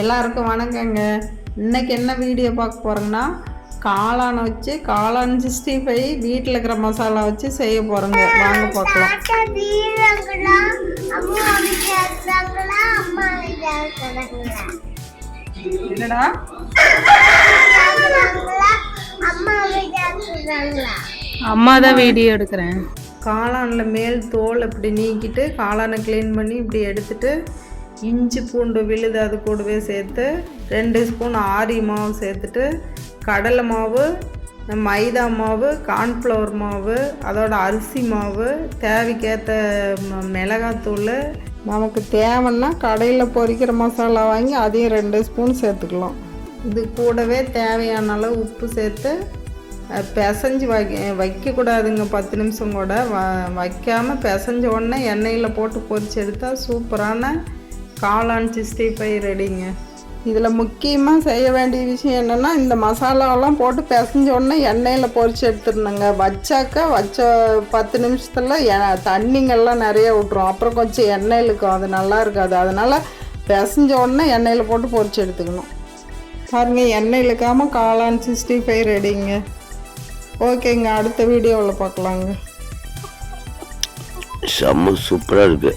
எல்லாருக்கும் வணக்கங்க. இன்னைக்கு என்ன வீடியோ பார்க்க போகிறோங்கன்னா காளான் வச்சு காளான் சிக்ஸ்டி ஃபைவ் வீட்டில் இருக்கிற மசாலா வச்சு செய்ய போகிறோங்க வாங்க பார்க்கலாம். என்னடா? அம்மா தான் வீடியோ எடுக்கிறேன். காளானில் மேல் தோல் இப்படி நீக்கிட்டு காளானை க்ளீன் பண்ணி இப்படி எடுத்துட்டு இஞ்சி பூண்டு விழுது அது கூடவே சேர்த்து ரெண்டு ஸ்பூன் ஆரி மாவு சேர்த்துட்டு கடலை மாவு மைதா மாவு கார்ன்ஃப்ளவர் மாவு அதோட அரிசி மாவு தேவைக்கேற்ற மிளகாத்தூள். நமக்கு தேவைன்னா கடையில் பொரிக்கிற மசாலா வாங்கி அதையும் ரெண்டு ஸ்பூன் சேர்த்துக்கலாம். இது கூடவே தேவையான அளவு உப்பு சேர்த்து பிசைஞ்சு வைக்க வைக்கக்கூடாதுங்க பத்து நிமிஷம் கூட. வ வைக்காமல் பிசைஞ்ச உடனே எண்ணெயில் போட்டு பொரிச்சு எடுத்தால் சூப்பரான காளான் சிக்ஸ்டி ஃபைவ் ரெடிங்க. இதில் முக்கியமாக செய்ய வேண்டிய விஷயம் என்னென்னா இந்த மசாலாவெல்லாம் போட்டு பிசைஞ்ச உடனே எண்ணெயில் பொறிச்சு எடுத்துடணுங்க. வச்சாக்கா வச்ச பத்து நிமிஷத்தில் எ- நிறைய விட்ரும் அப்புறம் கொஞ்சம் எண்ணெய் இருக்கும் அது நல்லா இருக்காது. அதனால் பிசைஞ்ச உடனே எண்ணெயில் போட்டு பொரிச்சு எடுத்துக்கணும். பாருங்கள் எண்ணெய் இழுக்காமல் காளான் சிக்ஸ்டி ஃபைவ் ரெடிங்க. ஓகேங்க அடுத்த வீடியோவில் பார்க்கலாங்க. செம்ம சூப்பராக இருக்குது